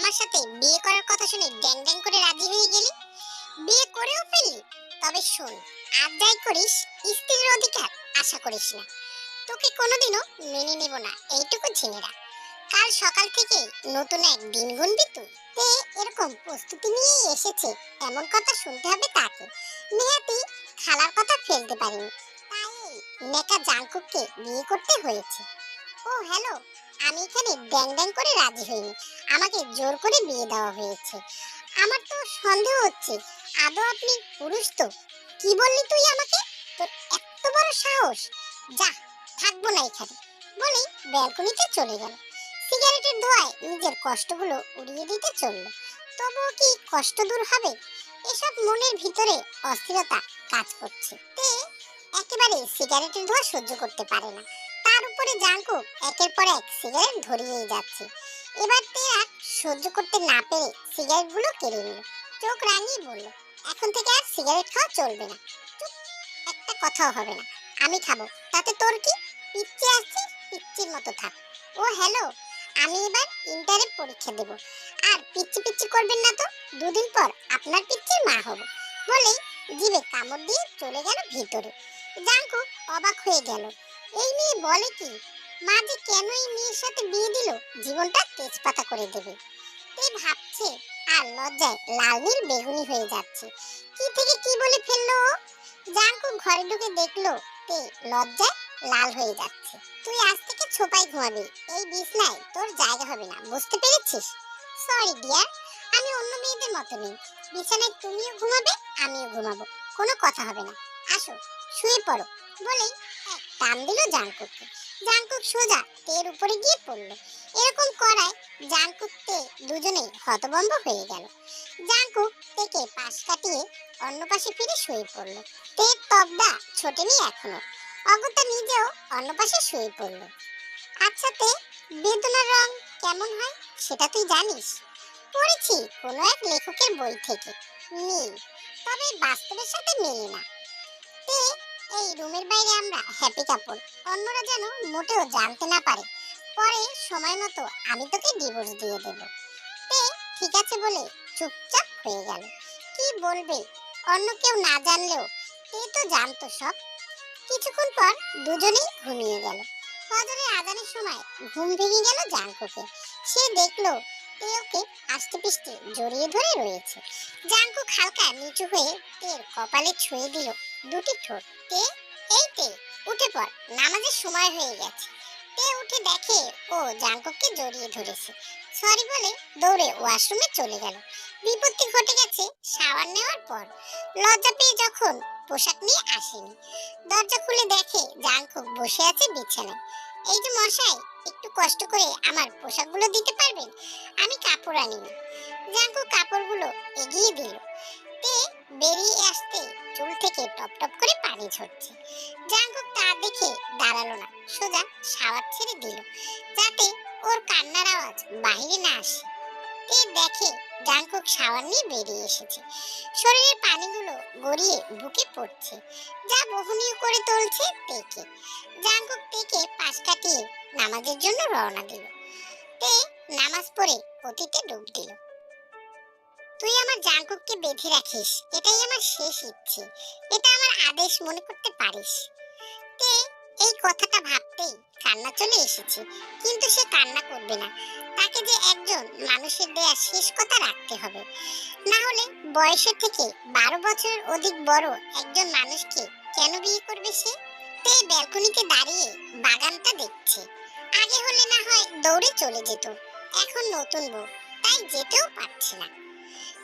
আমার সাথে বিয়ে করার কথা শুনে ড্যাং ড্যাং করে রাজি হয়ে গেলি? বিয়ে করেও ফেললি? তবে শোন, আর যাই করিস, স্ত্রীর অধিকার আশা করিস না। তোকে কোনোদিনও মেনে নেব না, এইটুকু জেনে রাখ। কাল সকাল থেকে নতুন এক দিন গুনবি তুই। তে, এরকম প্রস্তুতি নিয়েই এসেছে। এমন কথা শুনতে হবে তাকে। নেহাতি খালার কথা ফেলতে পারিনি। তাই নেকা জাঙ্কুককে বিয়ে করতে হয়েছে। ও, হ্যালো আমি এখানে ড্যাং ড্যাং করে রাজি হইনি। আমাকে জোর করে বিয়ে দেওয়া হয়েছে। আমার তো সন্দেহ হচ্ছে, আদৌ আপনি পুরুষ তো? কি বললি তুই আমাকে? তোর এত বড় সাহস! যা, থাকব না এখানে। বলেই ব্যালকনিতে চলে গেল। সিগারেটের ধোঁয়ায় নিজের কষ্টগুলো উড়িয়ে দিতে চলল। তবুও কি কষ্ট দূর হবে? এসব মনের ভিতরে অস্থিরতা কাজ করছে। তে একেবারে সিগারেটের ধোঁয়া সহ্য করতে পারে না। তার উপরে জাঙ্কু একের পর এক সিগারেট ধরিয়েই যাচ্ছে। এবার তে আর সহ্য করতে না পেরে সিগারেটগুলো কেড়ে নিল। চোখ রাঙিয়ে বলল, এখন থেকে আর সিগারেট খাওয়া চলবে না। চুপ, একটা কথাও হবে না। আমি খাব। তাতে তোর কি পিচ্ছি আসছিস পিচ্ছির মতো থাক। ও, হ্যালো, আমি এবার ইন্টারে পরীক্ষা দেব। আর পিচ্ছি পিচ্ছি করবেন না তো? দুদিন পর আপনার পিচ্ছির মা হব। বলেই জিভে কামড় দিয়ে চলে গেল ভিতরে। জাঙ্কু অবাক হয়ে গেল। এই মেয়ে বলে কি? মা যে কেন এই মেয়ের সাথে বিয়ে দিল? জীবনটা তেজপাতা করে দেবে। তে ভাবছে, আর লজ্জায় লাল নীল বেগুনি হয়ে যাচ্ছে। কি থেকে কি বলে ফেলল জাঙ্কু ঘরে ঢুকে দেখল, তে লজ্জায় লাল হয়ে যাচ্ছে। তুই আজ থেকে ছোপাই ঘুমাবি। এই বিছনায় তোর জায়গা হবে না, বুঝতে পেরেছিস? সরি ডিয়ার আমি অন্য মেয়েদের মতো নেই। বিছানায় তুমিও ঘুমাবে, আমিও ঘুমাবো। কোনো কথা হবে না। আসো, শুয়ে পড়ো। বলেই টান দিল জাঙ্কুককে জাঙ্কুক সোজা তের উপরে গিয়ে পড়ল। এরকম করায় জাঙ্কুক তে দুজনেই হতভম্ব হয়ে গেল। জাঙ্কুক তেকে পাশ কাটিয়ে অন্য পাশে ফিরে শুয়ে পড়ল। তের তবদা ছোটেনি এখনও। অগত্যা নিজেও অন্য পাশে শুয়ে পড়ল। আচ্ছা তে, বেদনার রং কেমন হয় সেটা তুই জানিস? পড়েছি কোনো এক লেখকের বই থেকে। নীল তবে বাস্তবের সাথে মেলে না। এই রুমের বাইরে আমরা হ্যাপি কাপল অন্যরা যেন মোটেও জানতে না পারে। পরে সময় মতো আমি তোকে ডিভোর্স দিয়ে দেব। তে, ঠিক আছে বলে চুপচাপ হয়ে গেল। কি বলবে? অন্য কেউ না জানলেও তে তো জানতো সব। কিছুক্ষণ পর দুজনেই ঘুমিয়ে গেল। ফজরের আজানের সময় ঘুম ভেঙে গেল জাঙ্কুকে। সে দেখল তে ওকে আস্তে পিষ্টে জড়িয়ে ধরে রয়েছে। জাঙ্কুক হালকা নিচু হয়ে তের কপালে ছুঁয়ে দিল। দুটি ঠোঁট। তে, এই তে, উঠে পড়, নামাজের সময় হয়ে গেছে। তে উঠে দেখে ও জাঙ্ককে জড়িয়ে ধরেছে। সরি বলে দৌড়ে ওয়াশরুমে চলে গেল। বিপত্তি ঘটে গেছে শাওয়ার নেওয়ার পর। লজ্জা পেয়ে যখন পোশাক নিয়ে আসেনি। দরজা খুলে দেখে জাঙ্কুক বসে আছে বিছানায়। এই যে মশাই, একটু কষ্ট করে আমার পোশাকগুলো দিতে পারবেন? আমি কাপড় আনিনি। জাঙ্কুক কাপড়গুলো এগিয়ে দিল। তে বেরিয়ে আসতে চুল থেকে টপ টপ করে পানি ঝরছে। জাঙ্কুক তা দেখে দাঁড়াল না। সোজা শাওয়ার ছেড়ে দিল, যাতে ওর কান্নার আওয়াজ বাহিরে না আসে। তে দেখে জাঙ্কুক শাওয়ার নিয়ে বেরিয়ে এসেছে। শরীরের পানিগুলো গড়িয়ে বুকে পড়ছে। যা বহনীয় করে তুলছে তেকে। জাঙ্কুক তেকে পাশ কাটিয়ে নামাজের জন্য রওনা দিল। তে নামাজ পড়ে অতীতে ডুব দিল। তুই আমার জাঙ্কুককে বেঁধে রাখিস। এটাই আমার শেষ ইচ্ছে। এটা আমার আদেশ মনে করতে পারিস। তে, এই কথাটা ভাবতেই কান্না চলে এসেছে। কিন্তু সে কান্না করবে না। তাকে যে একজন মানুষের দেয়া শেষ কথা রাখতে হবে। না হলে বয়সের থেকে বারো বছরের অধিক বড় একজন মানুষকে কেন বিয়ে করবে সে? তে, ব্যালকনিতে দাঁড়িয়ে বাগানটা দেখছে। আগে হলে না হয় দৌড়ে চলে যেত। এখন নতুন বউ, তাই যেতেও পারছে না।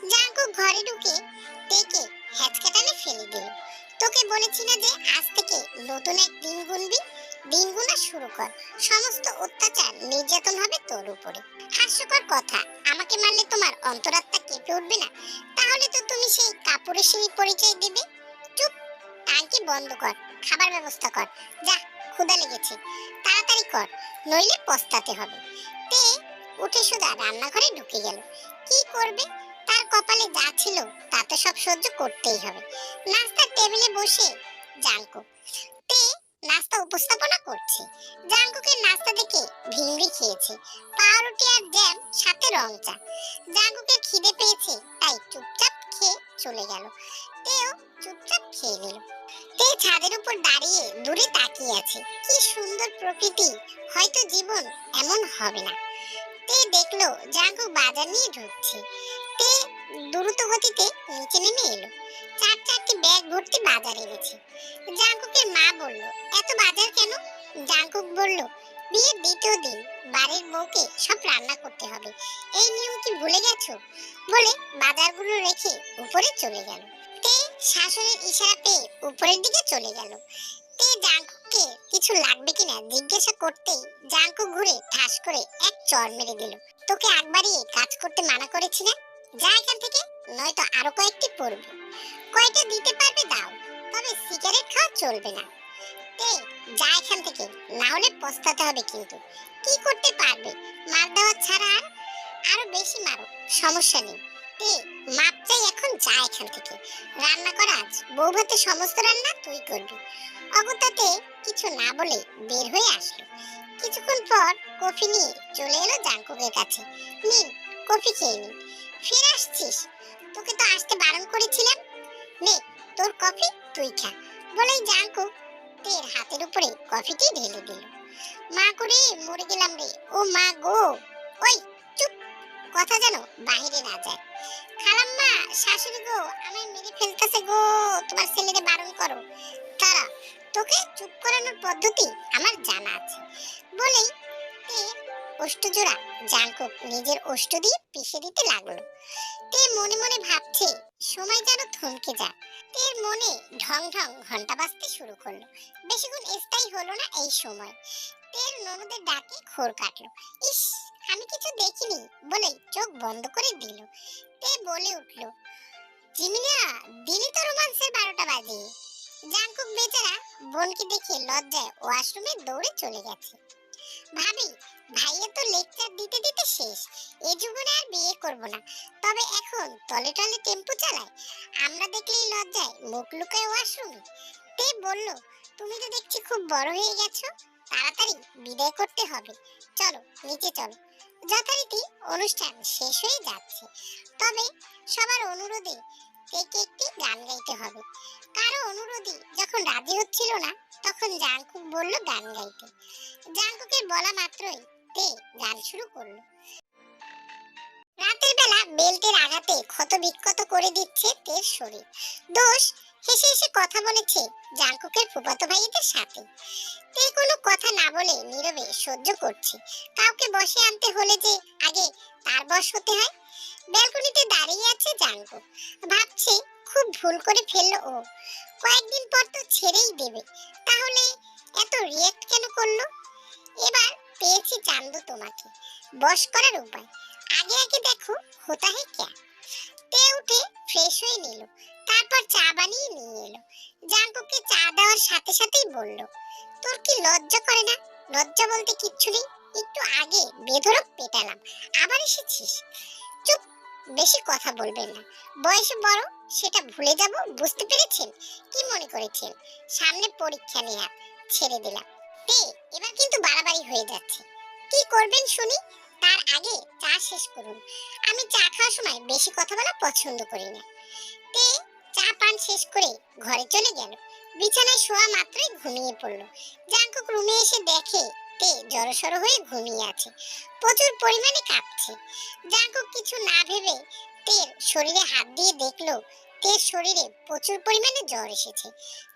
জাঙ্কু ঘরে ঢুকে তেকে হ্যাচকাটানে ফেলে দিল। তোকে বলেছি না যে আজ থেকে নতুন এক দিন গুনবি? দিন গুনা শুরু কর। সমস্ত অত্যাচার নির্যাতন হবে তোর উপরে। হাস্যকর কথা, আমাকে মারলে তোমার অন্তরাত্মা কেঁপে উঠবে না? তাহলে তো তুমি সেই কাপড়ের সেই পরিচয় দেবে। চুপ, টাঙ্কি বন্ধ কর, খাবার ব্যবস্থা কর। যা, ক্ষুধা লেগেছে। তাড়াতাড়ি কর, নইলে পস্তাতে হবে। তে উঠে সোজা রান্নাঘরে ঢুকে গেল। কি করবে? তার কপালে যা ছিল তা তো সব সহ্য করতেই হবে। নাস্তার টেবিলে বসে জাঙ্কু। তে নাস্তা উপস্থাপনা করছে। জাঙ্কুকের নাস্তা দেখে ভিংড়ি খেয়েছে। পাউরুটি আর জ্যাম, সাথে রং চা। জাঙ্কুকের খিদে পেয়েছে, তাই চুপচাপ খেয়ে চলে গেল। তেও চুপচাপ খেয়ে নিল। তে ছাদের উপর দাঁড়িয়ে দূরে তাকিয়ে আছে। কি সুন্দর প্রকৃতি! হয়তো জীবন এমন হবে না। তে দেখল জাঙ্কুক বাজার নিয়ে ঢুকছে। দ্রুত গতিতে নিচে নেমে এলো। চার চারটি ব্যাগ ভর্তি বাজার এনেছে। জাঙ্কুকের মা বলল, এত বাজার কেন? জাঙ্কুক বলল, বিয়ের দ্বিতীয় দিন, বাড়ির বউকে সব রান্না করতে হবে। এই নিয়ম কি ভুলে গেছো? বলে বাজারগুলো রেখে উপরে চলে গেল। তে শাশুড়ির ইশারা পেয়ে উপরের দিকে চলে গেল। তে জাঙ্কুককে কিছু লাগবে কিনা জিজ্ঞাসা করতেই জাঙ্কুক ঘুরে ঠাস করে এক চড় মেরে দিল। তোকে একবারই কাজ করতে মানা করেছি না? যা এখান থেকে, নয়তো আরও কয়েকটি পড়বে। কয়টা দিতে পারবে দাও, তবে সিগারেট খাওয়া চলবে না। তে, যা এখান থেকে, না হলে পস্তাতে হবে কিন্তু। কি করতে পারবে? মার দেওয়া ছাড়া আর আরও বেশি মারো, সমস্যা নেই। তে, মাপ চাই এখন, যা এখান থেকে। রান্না করা আজ, বউ ভাতে সমস্ত রান্না তুই করবি। অগতাতে কিছু না বলে বের হয়ে আসলো। কিছুক্ষণ পর কফি নিয়ে চলে এলো জাঙ্কুকের কাছে। নিন, কফি খেয়ে নিন। ফিরে আসছিস? তোকে তো আসতে বারণ করেছিলাম। নে, তোর কফি তুই খা। বলেই জাঙ্কুক তের হাতের উপরে কফিটি ঢেলে দিল। মা করে মরে গেলাম রে। ও মা গো। ওই, চুপ। কথা যেন বাহিরে না যায়। খালাম্মা, শাশুড়ি গো, আমায় মেরে ফেলতেছে গো। তোমার ছেলেরে বারণ করো। তারা তোকে চুপ করানোর পদ্ধতি আমার জানা আছে। বলেই তে অষ্টজোড়া, জাঙ্কুক নিজের অষ্ট দিয়ে পিষে দিতে লাগল। তে মনে মনে ভাবছে, সময় যেন থমকে যায় তের মনে ঢং ঢং ঘণ্টা বাজতে শুরু করল। বেশিক্ষণ স্থায়ী হলো না এই সময়। তের ননদের ডাকে খোর কাটলো। ইস, আমি কিছু দেখিনি বলে চোখ বন্ধ করে দিল। তে বলে উঠল, জিমিনা দিনই তো রোমান্সের বারোটা বাজে। জাঙ্কুক বেচারা বোনকে দেখে লজ্জায় ওয়াশরুমে দৌড়ে চলে গেছে। ভাবি ভাইয়া তো লেকচার দিতে দিতে শেষ। এ জীবনে আর বিয়ে করব না। তবে এখন তলে তলে টেম্পু চালায়। আমরা দেখলেই লজ্জায় মুখ লুকায় ওয়াশরুমে তে বলল, তুমি তো দেখছি খুব বড় হয়ে গেছো। তাড়াতাড়ি বিদায় করতে হবে। চলো, নিচে চলো। যথারীতি অনুষ্ঠান শেষ হয়ে যাচ্ছে। তবে সবার অনুরোধে থেকে একটি গান গাইতে হবে। কারও অনুরোধে যখন রাজি হচ্ছিল না, তখন জাংকুক বলল গান গাইতে। জাংকুকের বলা মাত্রই তে গান শুরু করল। রাতের বেলা বেল্টের আঘাতে ক্ষত বিক্ষত করে দিচ্ছে তের শরীর। দোষ, হেসে হেসে কথা বলেছে জাংকুকের ফুফাতো ভাইদের সাথে। তে কোনো কথা না বলে নীরবে সহ্য করছে। কাউকে বসে আনতে হলে যে আগে তার বশ হতে হয়। ব্যালকনিতে দাঁড়িয়ে আছে জাঙ্কু ভাবছে খুব ভুল করে ফেলল ও। কয়েকদিন পর তো ছেড়েই দেবে। তাহলে এত রিয়েক্ট কেন করল? এবার পেয়েছি চান্দু তোমাকে। বস করার উপায়। আগে আগে দেখো, হোতা হে ক্যা? তে উঠে ফ্রেশ হয়ে নিল, তারপর চা বানিয়ে নিয়ে এলো। জাঙ্কুকে চা দেওয়ার সাথে সাথেই বলল, তোর কি লজ্জা করে না? লজ্জা বলতে কিচ্ছু নেই। একটু আগে বেধরক পেটালাম, আবার এসেছিস। চুপ, বেশি কথা বলবেন না। বয়সে বড়, সেটা ভুলে যাব, বুঝতে পেরেছেন? কি মনে করেছেন? সামনে পরীক্ষা নেওয়া ছেড়ে দিলাম। এবার কিন্তু বাড়াবাড়ি হয়ে যাচ্ছে। কি করবেন শুনি? তার আগে চা শেষ করুন। আমি চা খাওয়ার সময় বেশি কথা বলা পছন্দ করি না। তে চা পান শেষ করে ঘরে চলে গেল। বিছানায় শোয়া মাত্রই ঘুমিয়ে পড়ল। জাঙ্কুক রুমে এসে দেখে তে জড়সড় হয়ে ঘুমিয়ে আছে। প্রচুর পরিমাণে কাঁপছে। জাঙ্কুক কিছু না ভেবে তের শরীরে হাত দিয়ে দেখল তের শরীরে প্রচুর পরিমাণে জ্বর এসেছে?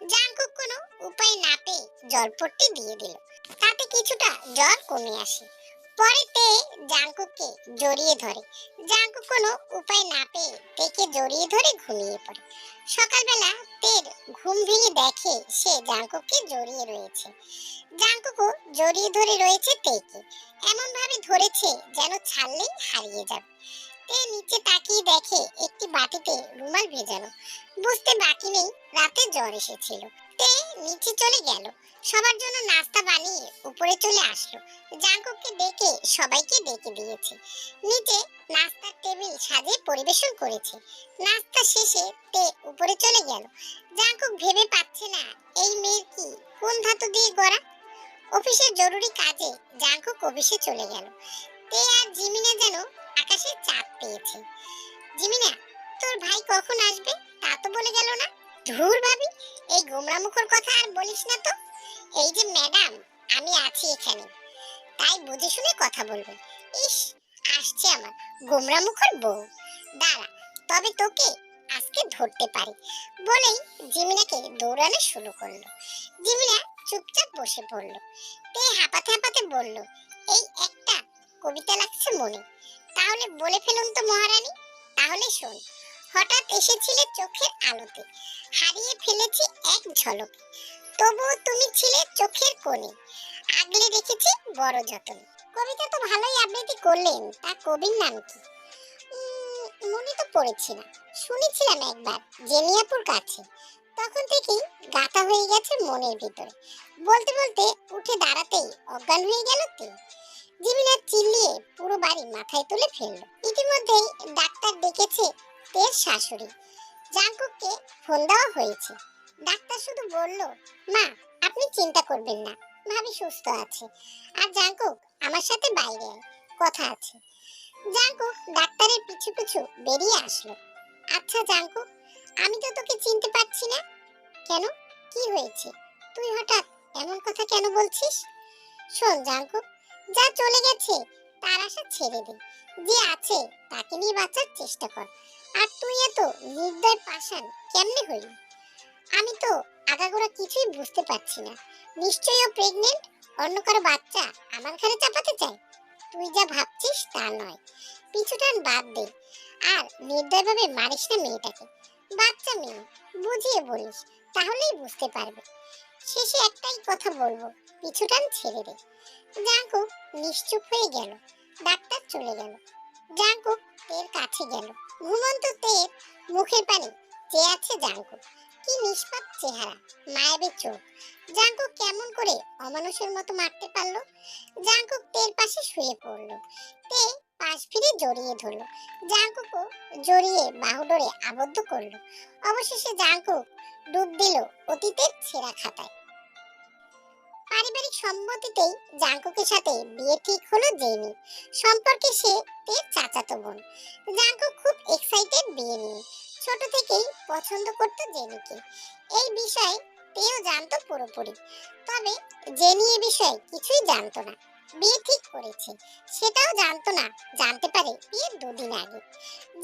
জাঙ্কুক কোনো উপায় না পেয়ে জলপট্টি দিয়ে দিল। তাতে কিছুটা জ্বর কমে আসে। পরে তে জাঙ্কুককে জড়িয়ে ধরে। জাঙ্কুক কোনো উপায় না পেয়ে তেকে জড়িয়ে ধরে ঘুমিয়ে পড়ে। সকালবেলা তের ঘুম ভেঙে দেখে সে জাঙ্কুককে জড়িয়ে রয়েছে। জাঙ্কুকও জড়িয়ে ধরে রয়েছে তেকে। এমনভাবে ধরেছে যেন ছাড়লেই হারিয়ে যাবে। তে নিচে তাকিয়ে দেখে একটি বাটিতে রুমাল ভেজানো। বুঝতে বাকি নেই, রাতে জ্বর এসেছিল। তে নিচে চলে গেল। সবার জন্য নাস্তা বানিয়ে উপরে চলে আসলো। জাঙ্কুককে ডেকে সবাইকে ডেকে দিয়েছে। নিচে নাস্তার টেবিল সাজিয়ে পরিবেশন করেছে। নাস্তা শেষে তে উপরে চলে গেল। জাঙ্কুক ভেবে পাচ্ছে না, এই মেয়ের কি, কোন ধাতু দিয়ে গড়া? অফিসের জরুরি কাজে জাঙ্কুক অফিসে চলে গেল। তে আর আকাশে চাঁদ পেয়েছে। জিমিনা, তোর ভাই কখন আসবে তা তো বলে গেল না। ধুর ভাবি, এই গোমরা মুখর কথা আর বলিস না তো। এই যে ম্যাডাম, আমি আছি এখানে। তাই বুঝে শুনে কথা বলবেন ইস, আসছে আমার গোমরা মুখর বউ। দাঁড়া, তবে তোকে আজকে ধরতে পারি। বলেই জিমিনাকে দৌড়ানো শুরু করল। জিমিনা চুপচাপ বসে পড়ল। তে হাঁপাতে হাঁপাতে বলল, এই একটা কবিতা লাগছে মনে। তাহলে বলে ফেলুন তো মহারানী। তাহলে শোন, হঠাৎ এসেছিলে চোখের আলোতে। হারিয়ে ফেলেছি এক ঝলকে। তবুও তুমি ছিলে চোখের কোণে। আগলে রেখেছি বড় যতন। কবিতা তো ভালোই আবৃত্তি করলেন, তা কবির নাম কি? মনে তো পড়েছি না। শুনেছিলাম একবার জেনিয়াপুর কাছে। তখন থেকেই গাথা হয়ে গেছে মনের ভিতরে। বলতে বলতে উঠে দাঁড়াতেই অজ্ঞান হয়ে গেল তে জিমিনা চিল্লিয়ে পুরো বাড়ি মাথায় তুলে ফেলল। ইতিমধ্যেই ডাক্তার ডেকেছে তের শাশুড়ি। জাঙ্কুককে ফোন দেওয়া হয়েছে। ডাক্তার শুধু বলল, মা, আপনি চিন্তা করবেন না, ভাবি সুস্থ আছে। আর জাঙ্কুক আমার সাথে বাইরে কথা আছে। জাঙ্কুক ডাক্তারের পিছু পিছু বেরিয়ে আসলো। আচ্ছা জাঙ্কুক, আমি তো তোকে চিনতে পারছি না। কেন? কি হয়েছে? তুই হঠাৎ এমন কথা কেন বলছিস? শোন জাঙ্কুক যা চলে গেছে, তার আশা ছেড়ে দে। যে আছে, তাকে নিয়ে বাঁচার চেষ্টা কর। আর তুই এত নির্দয় পাষাণ, কেমনে হইলি আমি তো আগাগোড়া কিছুই বুঝতে পারছি না। নিশ্চয়ই ও প্রেগনেন্ট অন্য কারও বাচ্চা আমার ঘরে চাপাতে চায়? তুই যা ভাবছিস তা নয়। পিছুটান বাদ দে। আর নির্দয়ভাবে মারিস না মেয়েটাকে। বাচ্চা মেয়ে, বুঝিয়ে বলিস, তাহলেই বুঝতে পারবে। শেষে একটাই কথা বলব, পিছুটান ছেড়ে দে। জাঙ্কুক নিশ্চুপ হয়ে গেল। ডাক্তার চলে গেল। জাঙ্কুক তের কাছে গেল। ঘুমন্ত তের মুখের পানি। চেয়ে আছে জাঙ্কুক কি নিষ্পাপ চেহারা, মায়াবী চোখ। জাঙ্কুক কেমন করে অমানুষের মতো মারতে পারল? জাঙ্কুক তের পাশে শুয়ে পড়ল। তে পাশ ফিরে জড়িয়ে ধরলো। জাঙ্কুকও জড়িয়ে বাহুডোরে আবদ্ধ করল। অবশেষে জাঙ্কুক ডুব দিল অতীতের ছেঁড়া খাতায়। পারিবারিক সম্মতিতেই জাঙ্কুকের সাথে বিয়ে ঠিক হলো জেনি সম্পর্কে সে তের চাচাতো বোন। জাঙ্কুক খুব এক্সাইটেড বিয়ে নিয়ে। ছোট থেকেই পছন্দ করত জেনিকে এই বিষয়ে তেও জানতো পুরোপুরি। তবে জেনি এ বিষয়ে কিছুই জানতো না। বিয়ে ঠিক করেছে। সেটাও জানতো না, জানতে পারে বিয়ের দুদিন আগে।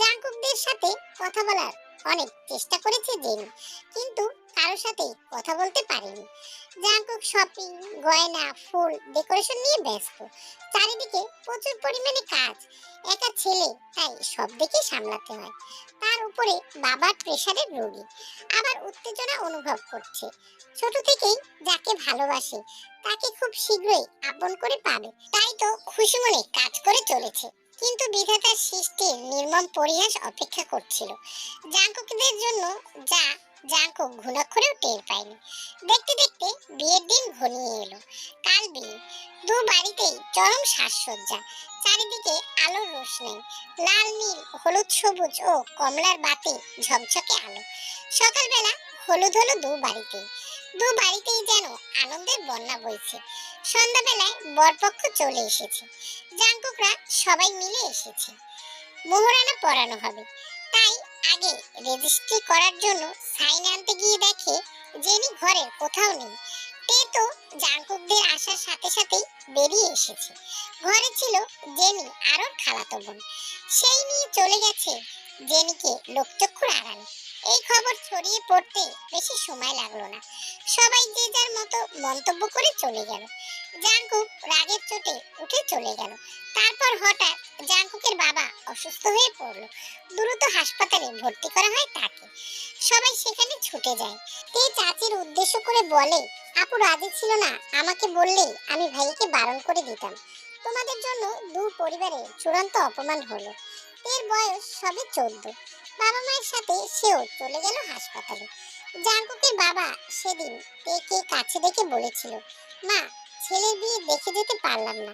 জাঙ্কুকদের সাথে কথা বলার অনেক চেষ্টা করেছে জেনি কিন্তু কারোর সাথেই কথা বলতে পারেনি। জাঙ্কুক শপিং গয়না, ফুল ডেকোরেশন নিয়ে ব্যস্ত। চারিদিকে প্রচুর পরিমাণে কাজ। একা ছেলে, তাই সব দিকে সামলাতে হয়। তার উপরে বাবার প্রেশারের রোগী। আবার উত্তেজনা অনুভব করছে। ছোট থেকেই যাকে ভালোবাসে, তাকে খুব শীঘ্রই আপন করে পাবে। তাই তো খুশি মনে কাজ করে চলেছে। কিন্তু বিধাতার সৃষ্টির নির্মম পরিহাস অপেক্ষা করছিল। জাঙ্কুকদের জন্য যা জাঙ্কুক ঘুণাক্ষরেও টের পায়নি। দেখতে দেখতে বিয়ের দিন ঘনিয়ে এলো। কাল বিয়ে। দু বাড়িতেই চরম সাজসজ্জা। চারিদিকে আলোর রোশনাই। লাল, নীল, হলুদ, সবুজ ও কমলার বাতি ঝকঝকে আলো। সকালবেলা হলুদ হলো দু বাড়িতেই। দু বাড়িতেই যেন আনন্দের বন্যা বইছে। সন্ধ্যাবেলায় বরপক্ষ চলে এসেছে। জাঙ্কুকরা সবাই মিলে এসেছে। মোহরানা পরানো হবে। তাই আগে রেজিস্ট্রি করার জন্য সাইন আনতে গিয়ে দেখে জেনি ঘরে কোথাও নেই। তে তো জাঙ্কুকদের আসার সাথে সাথেই বেরিয়ে এসেছে। ঘরে ছিল জেনি আর খালাতো বোন। সেই নিয়ে চলে গেছে জেনিকে লোকচক্ষুর আড়ালে। এই খবর ছড়িয়ে পড়তে বেশি সময় লাগল না। সবাই যে যার মতো মন্তব্য করে চলে গেল। জাঙ্কুক রাগের চোটে উঠে চলে গেল। তারপর হঠাৎ জাঙ্কুকের বাবা অসুস্থ হয়ে পড়ল। দ্রুত হাসপাতালে ভর্তি করা হয় তাকে। সবাই সেখানে ছুটে যায়। তে চাচির উদ্দেশ্য করে বলে, আপু রাজি ছিল না, আমাকে বললেই আমি ভাইকে বারণ করে দিতাম। তোমাদের জন্য দু পরিবারে চূড়ান্ত অপমান হলো। এর বয়স সবে চোদ্দ। বাবা মায়ের সাথে সেও চলে গেল হাসপাতালে। জাঙ্কুকের বাবা সেদিন তেকে কাছে দেখে বলেছিল, মা, ছেলের বিয়ে দেখে যেতে পারলাম না।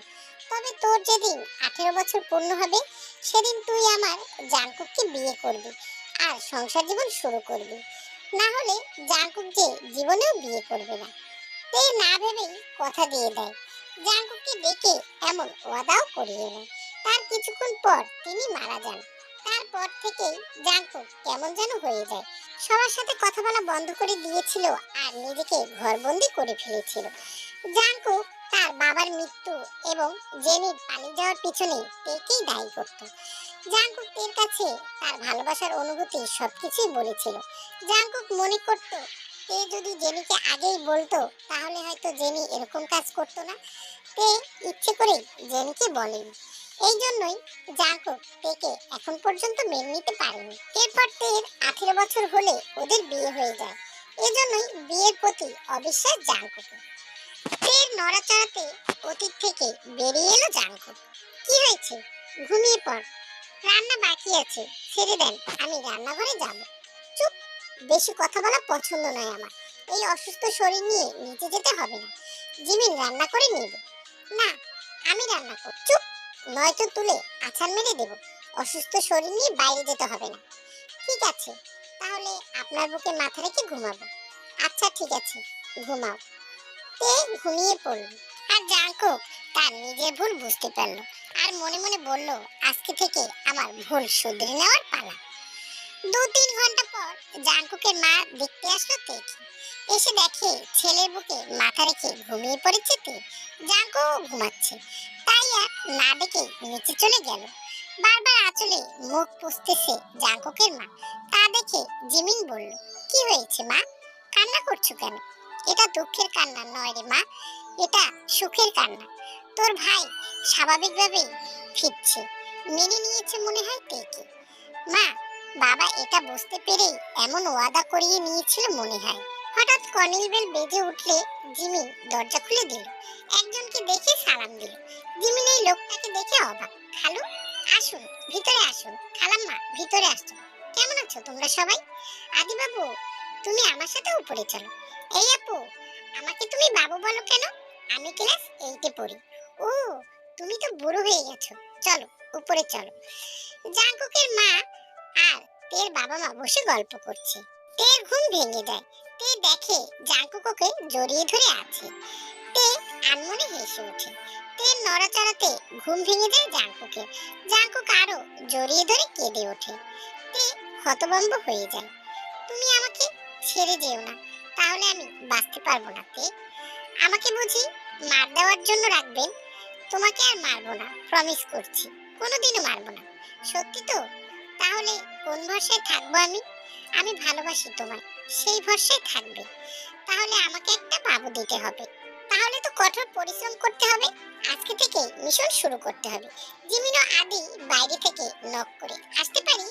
তবে তোর যেদিন আঠেরো বছর পূর্ণ হবে, সেদিন তুই আমার জাঙ্কুককে বিয়ে করবি আর সংসার জীবন শুরু করবি। না হলে জাঙ্কুক যে জীবনেও বিয়ে করবে না। তে না ভেবেই কথা দিয়ে দেয়। জাঙ্কুককে ডেকে এমন ওয়াদাও করিয়ে নেয়। তার কিছুক্ষণ পর তিনি মারা যান। তারপর থেকেই জাঙ্কুক কেমন যেন হয়ে যায়। সবার সাথে কথা বলা বন্ধ করে দিয়েছিল আর নিজেকে ঘরবন্দি করে ফেলেছিল। জাঙ্কুক তার বাবার মৃত্যু এবং জেনির পানি যাওয়ার পিছনে তেকেই দায়ী করত। জাঙ্কুক তের কাছে তার ভালোবাসার অনুভূতি সবকিছুই বলেছিল। জাঙ্কুক মনে করত তে যদি জেনিকে আগেই বলতো, তাহলে হয়তো জেনি এরকম কাজ করতো না। তে ইচ্ছে করে জেনিকে বলেনি। এই জন্যই জাঙ্কুক তেকে এখন পর্যন্ত মেনে নিতে পারেনি। এরপর তের আঠেরো বছর হলে ওদের বিয়ে হয়ে যায়। এজন্যই বিয়ের প্রতি অবিশ্বাস জাঙ্কুকের তের নড়াচড়াতে অতীত থেকে বেরিয়ে এলো জাঙ্কুক কি হয়েছে? ঘুমিয়ে পড়। রান্না বাকি আছে, ছেড়ে দেন, আমি রান্নাঘরে যাব। চুপ, বেশি কথা বলা পছন্দ নয় আমার। এই অসুস্থ শরীর নিয়ে নিচে যেতে হবে না। জিমিন রান্না করে নেবে। না, আমি রান্না করব। চুপ নয়তো তুলে আছাড় মেরে দেব। অসুস্থ শরীর নিয়ে বাইরে যেতে হবে না। ঠিক আছে, তাহলে আপনার বুকে মাথা রেখে ঘুমাবো। আচ্ছা ঠিক আছে, ঘুমাও। তে ঘুমিয়ে পড়ল। আর জাঙ্কো তার নিজের ভুল বুঝতে পারল আর মনে মনে বলল, আজকে থেকে আমার ভুল শুধরে নেওয়ার পালা। দু তিন ঘণ্টা পর জাঙ্কুকের মা দেখতে আসলো তেকে এসে দেখে ছেলের বুকে মাথা রেখে ঘুমিয়ে পড়েছে তে। জাঙ্কু ঘুমাচ্ছে। তাই না ডেকে নিচে চলে গেল। বারবার আঁচলে মুখ পুষতেছে জাঙ্কুকের মা। তা দেখে জিমিন বলল, কি হয়েছে মা? কান্না করছ কেন? এটা দুঃখের কান্না নয় রে মা, এটা সুখের কান্না। তোর ভাই স্বাভাবিকভাবেই ফিরছে। মেনে নিয়েছে মনে হয় তেকে। মা, বাবা এটা বুঝতে পেরেই এমন ওয়াদা করিয়ে নিয়েছিল মনে হয়। হঠাৎ কনিল বেল বেজে উঠলে জিমিন দরজা খুলে দিল। একজনকে দেখে সালাম দিল। জিমিন এই লোকটাকে দেখে অবাক। খালু, আসুন, ভিতরে আসুন। খালাম্মা, ভিতরে আসছো। কেমন আছো তোমরা সবাই? আদি বাবু তুমি আমার সাথে উপরে চলো। এই আপু, আমাকে তুমি বাবু বলো কেন? আমি ক্লাস এইটে পড়ি। ও, তুমি তো বুড়ো হয়ে গেছো। চলো, উপরে চলো। জাঙ্কুকের মা আর তের বাবা মা বসে গল্প করছে। তের ঘুম ভেঙে যায়। তে দেখে জাঙ্কুক ওকে জড়িয়ে ধরে আছে। তে আনমনে হেসে ওঠে। তের নড়াচড়াতে ঘুম ভেঙে যায় জাঙ্কুকে। জাঙ্কুক আরও জড়িয়ে ধরে কেঁদে ওঠে। তে হতভম্ব হয়ে যায়। তুমি আমাকে ছেড়ে যেও না, তাহলে আমি বাঁচতে পারব না, তে। আমাকে বুঝি মার দেওয়ার জন্য রাখবেন। তোমাকে আর মারবো না প্রমিস করছি। কোনোদিনও মারবো না। সত্যি তো? তাহলে কোন ভরসায় থাকব আমি? আমি ভালোবাসি তোমায়। সেই ভরসায় থাকবে। তাহলে আমাকে একটা বাবু দিতে হবে। তাহলে তো কঠোর পরিশ্রম করতে হবে। আজকে থেকে মিশন শুরু করতে হবে। জিমিনো আদি বাইরে থেকে নক করে, আসতে পারি?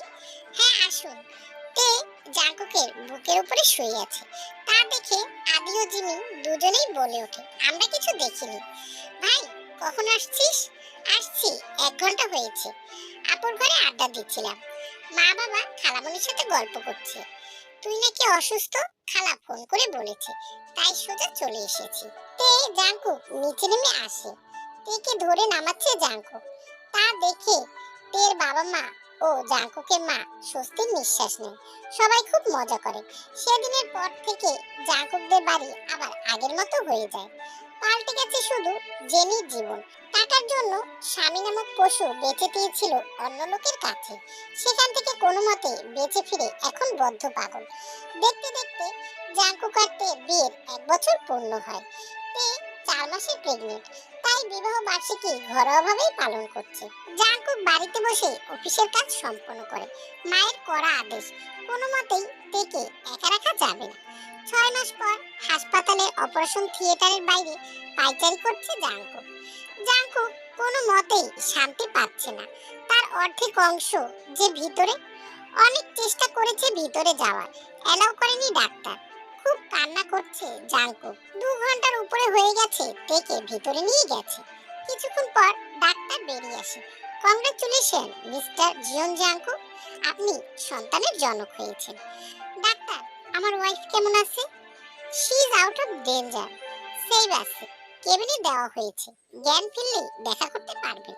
হ্যাঁ আসুন। তে জাঙ্কুকের বুকের উপরে শুয়ে আছে। তা দেখে আদি ও জিমিন দুজনেই বলে ওঠে, আমরা কিছু দেখিনি। ভাই, কখন আসছিস? আসছি, এক ঘণ্টা হয়েছে। আপুর ঘরে আড্ডা দিচ্ছিলাম। মা বাবা খালামণির সাথে গল্প করছে। তুই নাকি অসুস্থ? খালা ফোন করে বলেছে। তাই সোজা চলে এসেছি। তে, জাঙ্কু, নিচে নেমে আসে। তেকে ধরে নামাচ্ছে জাঙ্কু। তা দেখে তের বাবা মা ও জাঙ্কুকের মা স্বস্তির নিঃশ্বাস নেয়। সবাই খুব মজা করে। সেদিনের পর থেকে জাঙ্কুকদের বাড়ি আবার আগের মতো হয়ে যায়। পাল্টে গেছে শুধু জেনির জীবন। টাকার জন্য স্বামী নামক পশু বেঁচে দিয়েছিল অন্য লোকের কাছে। সেখান থেকে কোনো মতে বেঁচে ফিরে এখন বদ্ধ পাগল। দেখতে দেখতে জাঙ্কুক আর তে বিয়ের এক বছর পূর্ণ হয়। তে চার মাসের প্রেগনেন্ট তাই বিবাহ বার্ষিকী ঘরোয়াভাবেই পালন করছে। জাঙ্কুক বাড়িতে বসে অফিসের কাজ সম্পন্ন করে। মায়ের করা আদেশ। কোনো মতেই তেকে একা রাখা যাবে না। ছয় মাস পর হাসপাতালের অপারেশন থিয়েটারের বাইরে পাইচারি করছে জাঙ্কুক জাঙ্কুক কোনো মতেই শান্তি পাচ্ছে না। তার অর্ধেক অংশ যে ভিতরে, অনেক চেষ্টা করেছে ভিতরে যাওয়ার। এলাও করেনি ডাক্তার। খুব কান্না করছে জাঙ্কুক দু ঘণ্টার উপরে হয়ে গেছে তেকে ভিতরে নিয়ে গেছে। কিছুক্ষণ পর ডাক্তার বেরিয়ে আসে। কংগ্রেচুলেশন, মিস্টার জিয়ন জাঙ্কু আপনি সন্তানের জনক হয়েছেন। ডাক্তার আমার ওয়াইফ কেমন আছে? She is out of danger safe আছে কেবিনে দেওয়া হয়েছে। জ্ঞান ফিরলেই দেখা করতে পারবেন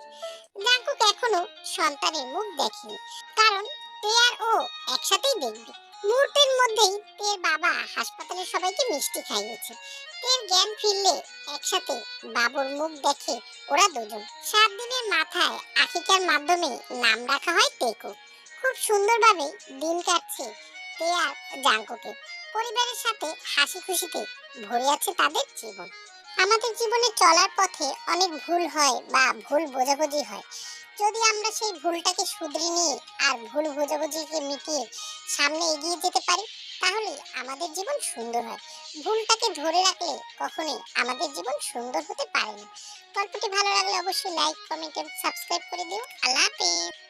জাঙ্কুক এখনও সন্তানের মুখ দেখেনি। কারণ তে আর ও একসাথেই দেখবে। মুহূর্তের মধ্যেই তের বাবা হাসপাতালে সবাইকে মিষ্টি খাইয়েছে। তের জ্ঞান ফিরলে একসাথে বাবুর মুখ দেখে ওরা দুজন। সাত দিনের মাথায় আকিকার মাধ্যমে নাম রাখা হয় টেকো। খুব সুন্দরভাবে দিন কাটছে আর জাঙ্কুকে পরিবারের সাথে হাসি খুশিতে ভরে আছে তাদের জীবন। আমাদের জীবনে চলার পথে অনেক ভুল হয় বা ভুল বোঝাবুঝি হয়। যদি আমরা সেই ভুলটাকে শুধরে নিয়ে আর ভুল বোঝাবুঝিকে মিটিয়ে সামনে এগিয়ে যেতে পারি, তাহলে আমাদের জীবন সুন্দর হয়। ভুলটাকে ধরে রাখলে কখনোই আমাদের জীবন সুন্দর হতে পারে না। গল্পটি ভালো লাগলে অবশ্যই লাইক কমেন্ট এবং সাবস্ক্রাইব করে দিও। আল্লাহ হাফেজ।